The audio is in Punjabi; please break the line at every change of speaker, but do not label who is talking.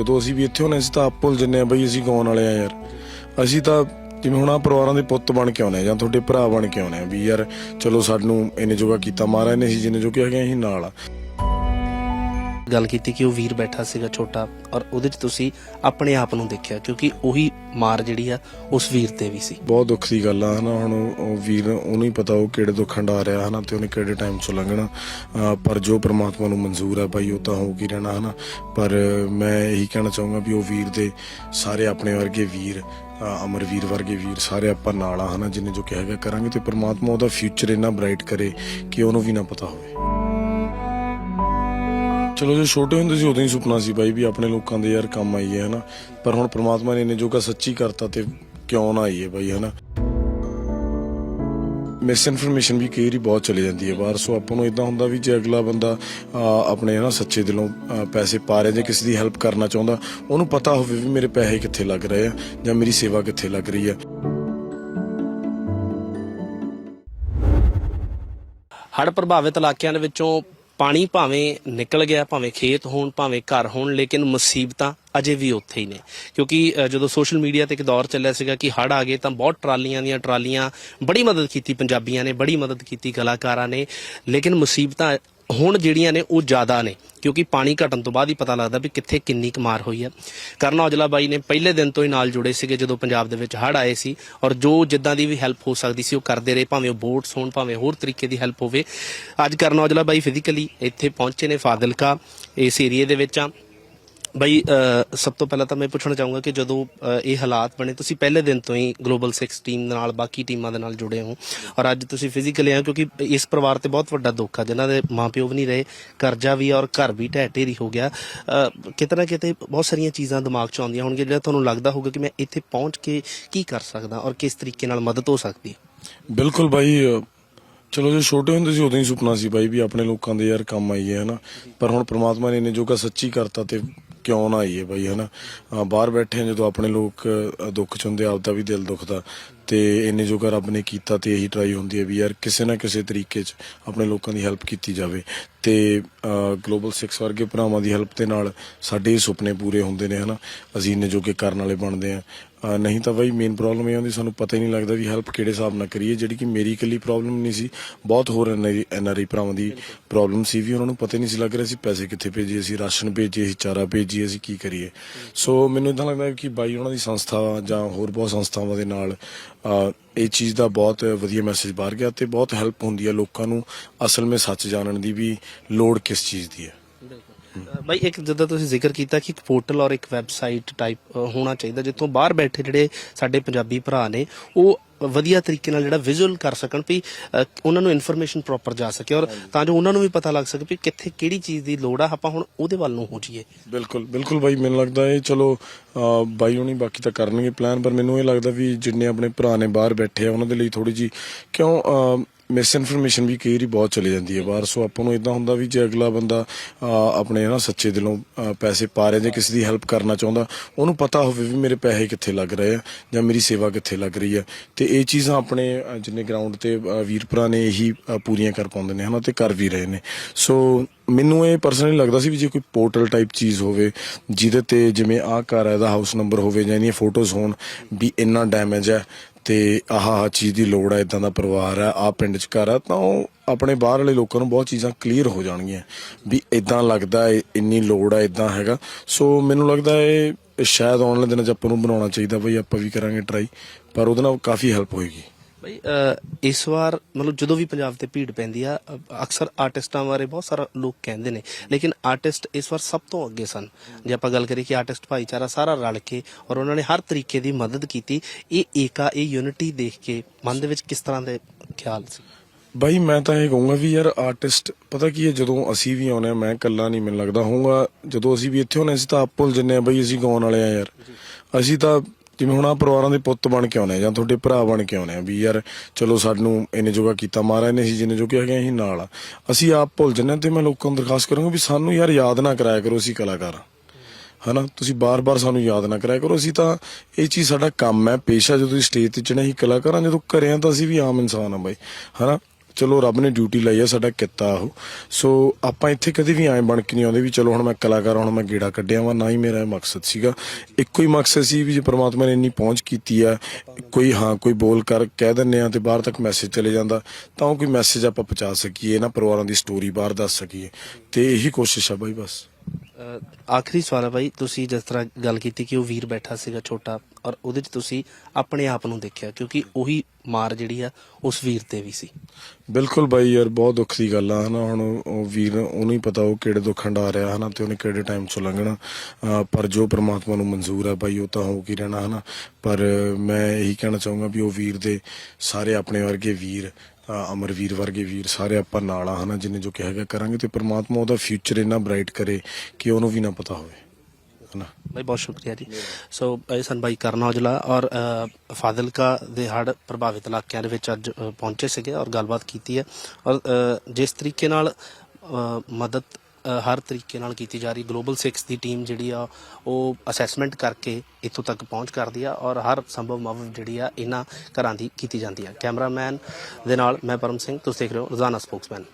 ਜਦੋਂ ਅਸੀਂ ਵੀ ਇੱਥੇ ਹੁੰਦੇ ਅਸੀਂ ਤਾਂ ਆਪ ਭੁੱਲ ਜੰਨੇ ਆ ਬਈ ਅਸੀਂ ਗਾਉਣ ਵਾਲੇ ਆ ਯਾਰ। ਅਸੀਂ ਤਾਂ ਜਿਵੇਂ ਹੁਣ ਆ ਪਰਿਵਾਰਾਂ ਦੇ ਪੁੱਤ ਬਣ ਕੇ ਆਉਨੇ ਆ ਜਾਂ ਤੁਹਾਡੇ ਭਰਾ ਬਣ ਕੇ ਆਉਨੇ ਆ ਵੀ ਯਾਰ ਚਲੋ ਸਾਨੂੰ ਇਹਨੇ ਜੋਗਾ ਕੀਤਾ, ਮਹਾਰਾਜ ਨੇ ਅਸੀਂ ਜਿੰਨੇ ਜੋਗੇ ਹੈਗੇ ਅਸੀਂ ਨਾਲ ਆ
ਗੱਲ ਕੀਤੀ ਕਿ ਉਹ ਵੀਰ ਬੈਠਾ ਸੀਗਾ ਛੋਟਾ ਔਰ ਉਹਦੇ 'ਚ ਤੁਸੀਂ ਆਪਣੇ ਆਪ ਨੂੰ ਦੇਖਿਆ ਕਿਉਂਕਿ ਉਹੀ ਮਾਰ ਜਿਹੜੀ ਆ ਉਸ ਵੀਰ ਤੇ ਵੀ ਸੀ।
ਬਹੁਤ ਦੁੱਖ ਦੀ ਗੱਲ ਆ, ਹਨਾ, ਹੁਣ ਉਹ ਵੀਰ ਉਹਨੂੰ ਹੀ ਪਤਾ ਉਹ ਕਿਹੜੇ ਦੁੱਖ ਹੰਡਾ ਰਿਹਾ, ਹਨਾ, ਤੇ ਉਹਨੇ ਕਿਹੜੇ ਟਾਈਮ ਚੋਂ ਲੰਘਣਾ। ਪਰ ਜੋ ਪ੍ਰਮਾਤਮਾ ਨੂੰ ਮਨਜ਼ੂਰ ਹੈ ਭਾਈ, ਉਹ ਤਾਂ ਹੋ ਕੀ ਰਹਿਣਾ, ਹਨਾ। ਪਰ ਮੈਂ ਇਹੀ ਕਹਿਣਾ ਚਾਹੂੰਗਾ ਵੀ ਉਹ ਵੀਰ ਦੇ ਸਾਰੇ ਆਪਣੇ ਵਰਗੇ ਵੀਰ, ਅਹ ਅਮਰਵੀਰ ਵਰਗੇ ਵੀਰ, ਸਾਰੇ ਆਪਾਂ ਨਾਲ ਆ, ਹਨਾ, ਜਿੰਨੇ ਜੋ ਕਿਹਾ ਗਿਆ ਕਰਾਂਗੇ ਤੇ ਪ੍ਰਮਾਤਮਾ ਉਹਦਾ ਫਿਊਚਰ ਇੰਨਾ ਬ੍ਰਾਈਟ ਕਰੇ ਕਿ ਉਹਨੂੰ ਵੀ ਨਾ ਪਤਾ ਹੋਵੇ। ਚਲੋ ਜੇ ਛੋਟੇ ਹੁੰਦੇ ਸੀ ਉਦੋਂ ਹੀ ਸੁਪਨਾ ਸੀ ਬਾਈ ਵੀ ਆਪਣੇ ਲੋਕਾਂ ਦੇ ਯਾਰ ਕੰਮ ਆਈਏ ਹਨਾ ਪਰ ਹੁਣ ਪ੍ਰਮਾਤਮਾ ਨੇ ਇਹਨੇ ਜੋਗਾ ਸੱਚੀ ਕਰਤਾ ਤੇ ਕਿਉਂ ਨਾ ਆਈਏ ਬਾਈ ਹਨਾ ਮਿਸ ਇਨਫੋਰਮੇਸ਼ਨ ਵੀ ਕਈ ਵਾਰੀ ਬਹੁਤ ਚਲੀ ਜਾਂਦੀ ਹੈ ਬਾਹਰ, ਸੋ ਆਪਾਂ ਨੂੰ ਇਦਾਂ ਹੁੰਦਾ ਵੀ ਜੇ ਅਗਲਾ ਬੰਦਾ ਆਪਣੇ ਨਾ, ਸੱਚੇ ਦਿਲੋਂ ਪੈਸੇ ਪਾ ਰਿਹਾ ਜੇ ਕਿਸੇ ਦੀ ਹੈਲਪ ਕਰਨਾ ਚਾਹੁੰਦਾ, ਉਹਨੂੰ ਪਤਾ ਹੋਵੇ ਵੀ ਮੇਰੇ ਪੈਸੇ ਕਿੱਥੇ ਲੱਗ ਰਹੇ ਆ ਜਾਂ ਮੇਰੀ ਸੇਵਾ ਕਿੱਥੇ ਲੱਗ ਰਹੀ ਆ
ਹੜ੍ਹ ਪ੍ਰਭਾਵਿਤ ਇਲਾਕਿਆਂ ਦੇ ਵਿੱਚੋਂ ਪਾਣੀ ਭਾਵੇਂ ਨਿਕਲ ਗਿਆ, ਭਾਵੇਂ ਖੇਤ ਹੋਣ, ਭਾਵੇਂ ਘਰ ਹੋਣ, ਲੇਕਿਨ ਮੁਸੀਬਤਾਂ ਅਜੇ ਵੀ ਉੱਥੇ ਹੀ ਨੇ। ਕਿਉਂਕਿ ਜਦੋਂ ਸੋਸ਼ਲ ਮੀਡੀਆ ਤੇ ਇੱਕ ਦੌਰ ਚੱਲਿਆ ਸੀਗਾ ਕਿ ਹੜ੍ਹ ਆ ਗਏ ਤਾਂ ਬਹੁਤ ਟਰਾਲੀਆਂ ਦੀਆਂ ਟਰਾਲੀਆਂ ਬੜੀ ਮਦਦ ਕੀਤੀ ਪੰਜਾਬੀਆਂ ਨੇ, ਬੜੀ ਮਦਦ ਕੀਤੀ ਕਲਾਕਾਰਾਂ ਨੇ। ਲੇਕਿਨ ਮੁਸੀਬਤਾਂ ਹੁਣ ਜਿਹੜੀਆਂ ਨੇ ਉਹ ਜ਼ਿਆਦਾ ਨੇ, ਕਿਉਂਕਿ ਪਾਣੀ ਘਟਣ ਤੋਂ ਬਾਅਦ ਹੀ ਪਤਾ ਲੱਗਦਾ ਵੀ ਕਿੱਥੇ ਕਿੰਨੀ ਕੁ ਮਾਰ ਹੋਈ ਹੈ। ਕਰਨ ਔਜਲਾ ਬਾਈ ਨੇ ਪਹਿਲੇ ਦਿਨ ਤੋਂ ਹੀ ਨਾਲ ਜੁੜੇ ਸੀਗੇ ਜਦੋਂ ਪੰਜਾਬ ਦੇ ਵਿੱਚ ਹੜ੍ਹ ਆਏ ਸੀ ਔਰ ਜੋ ਜਿੱਦਾਂ ਦੀ ਵੀ ਹੈਲਪ ਹੋ ਸਕਦੀ ਸੀ ਉਹ ਕਰਦੇ ਰਹੇ, ਭਾਵੇਂ ਉਹ ਬੋਟਸ ਹੋਣ, ਭਾਵੇਂ ਹੋਰ ਤਰੀਕੇ ਦੀ ਹੈਲਪ ਹੋਵੇ। ਅੱਜ ਕਰਨ ਔਜਲਾ ਬਾਈ ਫਿਜ਼ੀਕਲੀ ਇੱਥੇ ਪਹੁੰਚੇ ਨੇ ਫਾਜ਼ਿਲਕਾ, ਇਸ ਏਰੀਏ ਦੇ ਵਿੱਚ ਆ। ਬਾਈ ਸਭ ਤੋਂ ਪਹਿਲਾਂ ਤਾਂ ਮੈਂ ਪੁੱਛਣਾ ਚਾਹੂੰਗਾ ਕਿ ਜਦੋਂ ਇਹ ਹਾਲਾਤ ਬਣੇ, ਤੁਸੀਂ ਪਹਿਲੇ ਦਿਨ ਤੋਂ ਹੀ ਗਲੋਬਲ 6 ਟੀਮ ਦੇ ਨਾਲ, ਬਾਕੀ ਟੀਮਾਂ ਦੇ ਨਾਲ ਜੁੜੇ ਹੋ। ਔਰ ਅੱਜ ਤੁਸੀਂ ਫਿਜ਼ੀਕਲੀ ਆ ਕਿਉਂਕਿ ਇਸ ਪਰਿਵਾਰ ਤੇ ਬਹੁਤ ਵੱਡਾ ਦੁੱਖ ਆ, ਜਿਨ੍ਹਾਂ ਦੇ ਮਾਪਿਓ ਵੀ ਨਹੀਂ ਰਹੇ, ਕਰਜ਼ਾ ਵੀ ਔਰ ਘਰ ਵੀ ਢਹਿ ਢੇਰੀ ਹੋ ਗਿਆ। ਕਿਤੇ ਨਾ ਕਿਤੇ ਬਹੁਤ ਸਾਰੀਆਂ ਚੀਜ਼ਾਂ ਦਿਮਾਗ 'ਚ ਆਉਂਦੀਆਂ ਹੋਣਗੀਆਂ, ਜਿਹੜਾ ਤੁਹਾਨੂੰ ਲੱਗਦਾ ਹੋਊਗਾ ਕਿ ਮੈਂ ਇੱਥੇ ਪਹੁੰਚ ਕੇ ਕੀ ਕਰ ਸਕਦਾ ਔਰ ਕਿਸ ਤਰੀਕੇ ਨਾਲ ਮਦਦ ਹੋ ਸਕਦੀ ਹੈ।
ਬਿਲਕੁਲ ਬਾਈ ਚਲੋ ਜੇ ਛੋਟੇ ਹੁੰਦੇ ਸੀ ਉਦੋਂ ਹੀ ਸੁਪਨਾ ਸੀ ਬਾਈ ਵੀ ਆਪਣੇ ਲੋਕਾਂ ਦੇ ਯਾਰ ਕੰਮ ਆਈਏ, ਹਨਾ। ਪਰ ਹੁਣ ਪ੍ਰਮਾਤਮਾ ਨੇ ਇਹਨੇ ਜੋਗਾ ਸੱਚੀ ਕਰਤਾ ਤੇ ਕਿਉਂ ਨਾ ਆਈਏ ਬਾਈ ਹਨਾ? ਅਹ ਬਾਹਰ ਬੈਠੇ ਆ ਜਦੋਂ ਆਪਣੇ ਲੋਕ ਅਹ, ਦੁੱਖ ਚ ਹੁੰਦੇ ਆ, ਆਪਦਾ ਵੀ ਦਿਲ ਦੁਖਦਾ। ਤੇ ਇੰਨੇ ਜੋਗਾ ਰੱਬ ਨੇ ਕੀਤਾ ਤੇ ਇਹੀ ਟਰਾਈ ਹੁੰਦੀ ਹੈ ਵੀ ਯਾਰ ਕਿਸੇ ਨਾ ਕਿਸੇ ਤਰੀਕੇ 'ਚ ਆਪਣੇ ਲੋਕਾਂ ਦੀ ਹੈਲਪ ਕੀਤੀ ਜਾਵੇ। ਤੇ ਗਲੋਬਲ 6 ਵਰਗੇ ਭਰਾਵਾਂ ਦੀ ਹੈਲਪ ਦੇ ਨਾਲ ਸਾਡੇ ਸੁਪਨੇ ਪੂਰੇ ਹੁੰਦੇ ਨੇ ਹਨਾ? ਅਸੀਂ ਇੰਨੇ ਜੋਗੇ ਕਰਨ ਵਾਲੇ ਬਣਦੇ ਆ ਨਹੀਂ ਤਾਂ ਬਾਈ ਮੇਨ ਪ੍ਰੋਬਲਮ ਇਹ ਹੁੰਦੀ ਸਾਨੂੰ ਪਤਾ ਹੀ ਨਹੀਂ ਲੱਗਦਾ ਵੀ ਹੈਲਪ ਕਿਹੜੇ ਹਿਸਾਬ ਨਾਲ ਕਰੀਏ ਜਿਹੜੀ ਕਿ ਮੇਰੀ ਇਕੱਲੀ ਪ੍ਰੋਬਲਮ ਨਹੀਂ ਸੀ ਬਹੁਤ ਹੋਰ ਐਨਆਰਆਈ ਭਰਾਵਾਂ ਦੀ ਪ੍ਰੋਬਲਮ ਸੀ ਵੀ ਉਹਨਾਂ ਨੂੰ ਪਤਾ ਹੀ ਨਹੀਂ ਸੀ ਲੱਗ ਰਿਹਾ ਸੀ ਪੈਸੇ ਕਿੱਥੇ ਭੇਜੀਏ ਅਸੀਂ ਰਾਸ਼ਨ ਭੇਜੀਏ ਅਸੀਂ ਚਾਰਾ ਭੇਜੀਏ ਅਸੀਂ ਕੀ ਕਰੀਏ। ਸੋ ਮੈਨੂੰ ਇਦਾਂ ਲੱਗਦਾ ਕਿ ਬਾਈ ਉਹਨਾਂ ਦੀ ਸੰਸਥਾ ਜਾਂ ਹੋਰ ਬਹੁਤ ਸੰਸਥਾਵਾਂ ਦੇ ਨਾਲ ਇਹ ਚੀਜ਼ ਦਾ ਬਹੁਤ ਵਧੀਆ ਮੈਸੇਜ ਬਾਹਰ ਗਿਆ ਤੇ ਬਹੁਤ ਹੈਲਪ ਹੁੰਦੀ ਹੈ ਲੋਕਾਂ ਨੂੰ। ਅਸਲ ਵਿੱਚ ਸੱਚ ਜਾਣਨ ਦੀ ਵੀ ਲੋੜ ਕਿਸ ਚੀਜ਼ ਦੀ ਹੈ।
ਅ, ਬਾਈ ਇੱਕ ਜਿੱਦਾਂ ਤੁਸੀਂ ਜ਼ਿਕਰ ਕੀਤਾ ਕਿ ਇੱਕ ਪੋਰਟਲ ਔਰ ਇੱਕ ਵੈਬਸਾਈਟ ਟਾਈਪ ਹੋਣਾ ਚਾਹੀਦਾ ਜਿੱਥੋਂ ਬਾਹਰ ਬੈਠੇ ਜਿਹੜੇ ਸਾਡੇ ਪੰਜਾਬੀ ਭਰਾ ਨੇ ਉਹ ਵਧੀਆ ਤਰੀਕੇ ਨਾਲ ਜਿਹੜਾ ਵਿਜ਼ੂਅਲ ਕਰ ਸਕਣ ਵੀ ਉਹਨਾਂ ਨੂੰ ਇਨਫੋਰਮੇਸ਼ਨ ਪ੍ਰੋਪਰ ਜਾ ਸਕੇ ਔਰ ਤਾਂ ਜੋ ਉਹਨਾਂ ਨੂੰ ਵੀ ਪਤਾ ਲੱਗ ਸਕੇ ਵੀ ਕਿੱਥੇ ਕਿਹੜੀ ਚੀਜ਼ ਦੀ ਲੋੜ ਆ ਆਪਾਂ ਹੁਣ ਉਹਦੇ ਵੱਲ ਨੂੰ ਹੋ ਜਾਈਏ
ਬਿਲਕੁਲ ਬਿਲਕੁਲ ਬਾਈ ਮੈਨੂੰ ਲੱਗਦਾ ਇਹ ਚਲੋ ਬਾਈ ਹੋਣੀ ਬਾਕੀ ਤਾਂ ਕਰਨਗੇ ਪਲਾਨ ਪਰ ਮੈਨੂੰ ਇਹ ਲੱਗਦਾ ਵੀ ਜਿੰਨੇ ਆਪਣੇ ਭਰਾ ਨੇ ਬਾਹਰ ਬੈਠੇ ਆ ਉਹਨਾਂ ਦੇ ਲਈ ਥੋੜੀ ਜੀ ਕਿਉਂ ਮਿਸ ਇਨਫੋਰਮੇਸ਼ਨ ਵੀ ਕਈ ਵਾਰੀ ਬਹੁਤ ਚਲੀ ਜਾਂਦੀ ਹੈ ਬਾਹਰ। ਸੋ ਆਪਾਂ ਨੂੰ ਇਦਾਂ ਹੁੰਦਾ ਵੀ ਜੇ ਅਗਲਾ ਬੰਦਾ ਅਹ, ਆਪਣੇ ਨਾ ਸੱਚੇ ਦਿਲੋਂ ਅਹ, ਪੈਸੇ ਪਾ ਰਿਹਾ ਜਾਂ ਕਿਸੇ ਦੀ ਹੈਲਪ ਕਰਨਾ ਚਾਹੁੰਦਾ ਉਹਨੂੰ ਪਤਾ ਹੋਵੇ ਵੀ ਮੇਰੇ ਪੈਸੇ ਕਿੱਥੇ ਲੱਗ ਰਹੇ ਆ ਜਾਂ ਮੇਰੀ ਸੇਵਾ ਕਿੱਥੇ ਲੱਗ ਰਹੀ ਆ। ਤੇ ਇਹ ਚੀਜ਼ਾਂ ਆਪਣੇ ਅਹ, ਜਿੰਨੇ ਗਰਾਊਂਡ ਤੇ ਅਹ, ਵੀਰ ਭਰਾ ਨੇ ਇਹੀ ਅਹ, ਪੂਰੀਆਂ ਕਰ ਪਾਉਂਦੇ ਨੇ ਹਨਾ ਤੇ ਕਰ ਵੀ ਰਹੇ ਨੇ। ਸੋ ਮੈਨੂੰ ਇਹ ਪਰਸਨਲੀ ਲੱਗਦਾ ਸੀ ਵੀ ਜੇ ਕੋਈ ਪੋਰਟਲ ਟਾਈਪ ਚੀਜ਼ ਹੋਵੇ ਜਿਹਦੇ ਤੇ ਜਿਵੇਂ ਆਹ ਘਰ ਹੈ ਇਹਦਾ ਹਾਊਸ ਨੰਬਰ ਹੋਵੇ ਜਾਂ ਇਹਦੀਆਂ ਫੋਟੋਜ਼ ਹੋਣ ਵੀ ਇੰਨਾ ਡੈਮੇਜ ਹੈ ਤੇ ਆਹ ਆਹ ਚੀਜ਼ ਦੀ ਲੋੜ ਹੈ ਇਦਾਂ ਦਾ ਪਰਿਵਾਰ ਹੈ ਆ ਪਿੰਡ ਚ ਘਰ ਹੈ ਤਾਂ ਉਹ ਆਪਣੇ ਬਾਹਰ ਵਾਲੇ ਲੋਕਾਂ ਨੂੰ ਬਹੁਤ ਚੀਜ਼ਾਂ ਕਲੀਅਰ ਹੋ ਜਾਣਗੀਆਂ ਵੀ ਇਦਾਂ ਲੱਗਦਾ ਹੈ ਇੰਨੀ ਲੋੜ ਹੈ ਇਦਾਂ ਹੈਗਾ। ਸੋ ਮੈਨੂੰ ਲੱਗਦਾ ਇਹ ਸ਼ਾਇਦ ਆਉਣ ਵਾਲੇ ਦਿਨਾਂ ਚ ਆਪਾਂ ਨੂੰ ਬਣਾਉਣਾ ਚਾਹੀਦਾ ਬਈ, ਆਪਾਂ ਵੀ ਕਰਾਂਗੇ ਟਰਾਈ ਪਰ ਉਹਦੇ ਨਾਲ ਕਾਫੀ ਹੈਲਪ ਹੋਏਗੀ।
ਬਈ ਇਸ ਵਾਰ ਮਤਲਬ ਜਦੋਂ ਵੀ ਪੰਜਾਬ ਤੇ ਭੀੜ ਪੈਂਦੀ ਆ ਅਕਸਰ ਆਰਟਿਸਟਾਂ ਬਾਰੇ ਬਹੁਤ ਸਾਰਾ ਲੋਕ ਕਹਿੰਦੇ ਨੇ, ਲੇਕਿਨ ਆਰਟਿਸਟ ਇਸ ਵਾਰ ਸਭ ਤੋਂ ਅੱਗੇ ਸਨ। ਜੇ ਆਪਾਂ ਗੱਲ ਕਰੀਏ ਕਿ ਆਰਟਿਸਟ ਭਾਈਚਾਰਾ ਸਾਰਾ ਰਲ ਕੇ ਔਰ ਉਹਨਾਂ ਨੇ ਹਰ ਤਰੀਕੇ ਦੀ ਮਦਦ ਕੀਤੀ, ਇਹ ਏਕਾ, ਇਹ ਯੂਨਿਟੀ ਦੇਖ ਕੇ ਮਨ ਦੇ ਵਿੱਚ ਕਿਸ ਤਰ੍ਹਾਂ ਦੇ ਖਿਆਲ ਸੀ?
ਬਾਈ, ਮੈਂ ਤਾਂ ਇਹ ਕਹੂੰਗਾ ਵੀ ਯਾਰ ਆਰਟਿਸਟ, ਪਤਾ ਕੀ ਹੈ, ਜਦੋਂ ਅਸੀਂ ਵੀ ਆਉਨੇ ਆ ਮੈਂ ਇਕੱਲਾ ਨਹੀਂ, ਮੈਨੂੰ ਲੱਗਦਾ ਹੋਊਗਾ, ਜਦੋਂ ਅਸੀਂ ਵੀ ਇੱਥੇ ਹੁੰਨੇ ਅਸੀਂ ਤਾਂ ਆਪ ਭੁੱਲ ਜੰਨੇ ਆ ਬਈ ਅਸੀਂ ਗਾਉਣ ਵਾਲੇ ਆ ਯਾਰ। ਅਸੀਂ ਤਾਂ ਜਿਵੇਂ ਹੁਣ ਆ ਪਰਿਵਾਰਾਂ ਦੇ ਪੁੱਤ ਬਣ ਕੇ ਆਉਨੇ ਆ ਜਾਂ ਤੁਹਾਡੇ ਭਰਾ ਬਣ ਕੇ ਆਉਨੇ ਆ ਵੀ ਯਾਰ ਚਲੋ ਸਾਨੂੰ ਇਹਨੇ ਜੋਗਾ ਕੀਤਾ, ਮਹਾਰਾਜ ਨੇ ਅਸੀਂ ਜਿੰਨੇ ਜੋਗੇ ਹੈਗੇ ਅਸੀਂ ਨਾਲ ਆ। ਅਸੀਂ ਆਪ ਭੁੱਲ ਜੰਨੇ ਤੇ ਮੈਂ ਲੋਕਾਂ ਨੂੰ ਦਰਖਾਸਤ ਕਰਾਂਗਾ ਵੀ ਸਾਨੂੰ ਯਾਰ ਯਾਦ ਨਾ ਕਰਾਇਆ ਕਰੋ ਅਸੀਂ ਕਲਾਕਾਰ ਆ। ਹਨਾ? ਤੁਸੀਂ ਬਾਰ-ਬਾਰ ਸਾਨੂੰ ਯਾਦ ਨਾ ਕਰਾਇਆ ਕਰੋ, ਅਸੀਂ ਤਾਂ ਇਹ ਚੀਜ਼ ਸਾਡਾ ਕੰਮ ਹੈ, ਪੇਸ਼ਾ ਜਦੋਂ ਅਸੀਂ ਸਟੇਜ ਤੇ ਚੜ੍ਹੇ ਅਸੀਂ ਕਲਾਕਾਰ ਹਾਂ ਜਦੋਂ ਘਰੇ ਹਾਂ ਤਾਂ ਅਸੀਂ ਵੀ ਆਮ ਇਨਸਾਨ ਆ ਬਾਈ। ਹਨਾ? ਚਲੋ ਰੱਬ ਨੇ ਡਿਊਟੀ ਲਈ ਆ, ਸਾਡਾ ਕਿੱਤਾ ਉਹ। ਸੋ ਆਪਾਂ ਇੱਥੇ ਕਦੇ ਵੀ ਐਂ ਬਣ ਕੇ ਨਹੀਂ ਆਉਂਦੇ ਵੀ ਚਲੋ ਹੁਣ ਮੈਂ ਕਲਾਕਾਰ, ਹੁਣ ਮੈਂ ਗੇੜਾ ਕੱਢਿਆ ਵਾ, ਨਾ ਹੀ ਮੇਰਾ ਇਹ ਮਕਸਦ ਸੀਗਾ। ਇੱਕੋ ਹੀ ਮਕਸਦ ਸੀ ਵੀ ਜੇ ਪ੍ਰਮਾਤਮਾ ਨੇ ਇੰਨੀ ਪਹੁੰਚ ਕੀਤੀ ਆ, ਕੋਈ ਹਾਂ, ਕੋਈ ਬੋਲ ਕਰ, ਕਹਿ ਦਿੰਨੇ ਆ ਤੇ ਬਾਹਰ ਤੱਕ ਮੈਸੇਜ ਚਲੇ ਜਾਂਦਾ, ਤਾਂ ਉਹ ਕੋਈ ਮੈਸੇਜ ਆਪਾਂ ਪਹੁੰਚਾ ਸਕੀਏ ਨਾ ਪਰਿਵਾਰਾਂ ਦੀ ਸਟੋਰੀ ਬਾਹਰ ਦੱਸ ਸਕੀਏ। ਤੇ ਇਹੀ ਕੋਸ਼ਿਸ਼ ਆ ਬਾਈ, ਬਸ।
ਆਖਰੀ ਸਵਾਲ ਹੈ ਬਾਈ। ਤੁਸੀਂ ਜਿਸ ਤਰ੍ਹਾਂ ਗੱਲ ਕੀਤੀ ਕਿ ਉਹ ਵੀਰ ਬੈਠਾ ਸੀਗਾ ਛੋਟਾ ਔਰ ਉਹਦੇ 'ਚ ਤੁਸੀਂ ਆਪਣੇ ਆਪ ਨੂੰ ਦੇਖਿਆ, ਕਿਉਂਕਿ ਉਹੀ ਮਾਰ ਜਿਹੜੀ ਆ, ਉਸ ਵੀਰ ਤੇ ਵੀ ਸੀ।
ਬਿਲਕੁਲ ਬਾਈ ਯਾਰ, ਬਹੁਤ ਦੁੱਖ ਦੀ ਗੱਲ ਆ, ਹਨਾ। ਹੁਣ ਉਹ ਵੀਰ, ਉਹਨੂੰ ਹੀ ਪਤਾ ਉਹ ਕਿਹੜੇ ਦੁੱਖ ਹੰਡਾ ਰਿਹਾ, ਹਨਾ, ਤੇ ਉਹਨੇ ਕਿਹੜੇ ਟਾਈਮ ਚ ਲੰਘਣਾ। ਪਰ ਜੋ ਪ੍ਰਮਾਤਮਾ ਨੂੰ ਮਨਜ਼ੂਰ ਆ ਬਾਈ, ਉਹ ਤਾਂ ਹੋ ਕੀ ਰਹਿਣਾ, ਹਨਾ। ਪਰ ਮੈਂ ਇਹੀ ਕਹਿਣਾ ਚਾਹੂੰਗਾ ਵੀ ਉਹ ਵੀਰ ਦੇ ਸਾਰੇ ਆਪਣੇ ਵਰਗੇ ਵੀਰ ਅਮਰਵੀਰ ਵਰਗੇ ਵੀਰ ਸਾਰੇ ਆਪਾਂ ਨਾਲ ਆ ਹਨਾ ਜਿੰਨੇ ਜੋ ਕਿਹਾ ਗਿਆ ਕਰਾਂਗੇ ਤੇ ਪ੍ਰਮਾਤਮਾ ਉਹਦਾ ਫਿਊਚਰ ਇੰਨਾ ਬ੍ਰਾਈਟ ਕਰੇ ਕਿ ਉਹਨੂੰ ਵੀ ਨਾ ਪਤਾ ਹੋਵੇ ਹਨਾ?
ਬਾਈ ਬਹੁਤ ਸ਼ੁਕਰੀਆ ਜੀ। ਸੋ ਇਹ ਸਨ ਬਾਈ ਕਰਨ ਔਜਲਾ ਔਰ ਅ, ਫਾਜ਼ਿਲਕਾ ਦੇ ਹੜ੍ਹ ਪ੍ਰਭਾਵਿਤ ਇਲਾਕਿਆਂ ਦੇ ਵਿੱਚ ਅੱਜ ਅ, ਪਹੁੰਚੇ ਸੀਗੇ ਔਰ ਗੱਲਬਾਤ ਕੀਤੀ ਹੈ। ਔਰ ਅ, ਜਿਸ ਤਰੀਕੇ ਨਾਲ ਅ, ਮਦਦ ਹਰ ਤਰੀਕੇ ਨਾਲ ਕੀਤੀ ਜਾ ਰਹੀ। ਗਲੋਬਲ 6 ਦੀ ਟੀਮ ਜਿਹੜੀ ਆ, ਉਹ ਅਸੈਸਮੈਂਟ ਕਰਕੇ ਇੱਥੋਂ ਤੱਕ ਪਹੁੰਚ ਕਰਦੀ ਆ ਔਰ ਹਰ ਸੰਭਵ ਮਦਦ ਜਿਹੜੀ ਆ, ਇਹਨਾਂ ਘਰਾਂ ਦੀ ਕੀਤੀ ਜਾਂਦੀ ਆ। ਕੈਮਰਾਮੈਨ ਦੇ ਨਾਲ ਮੈਂ ਪਰਮ ਸਿੰਘ, ਤੁਸੀਂ ਦੇਖ ਰਹੇ ਹੋ ਰੋਜ਼ਾਨਾ ਸਪੋਕਸਮੈਨ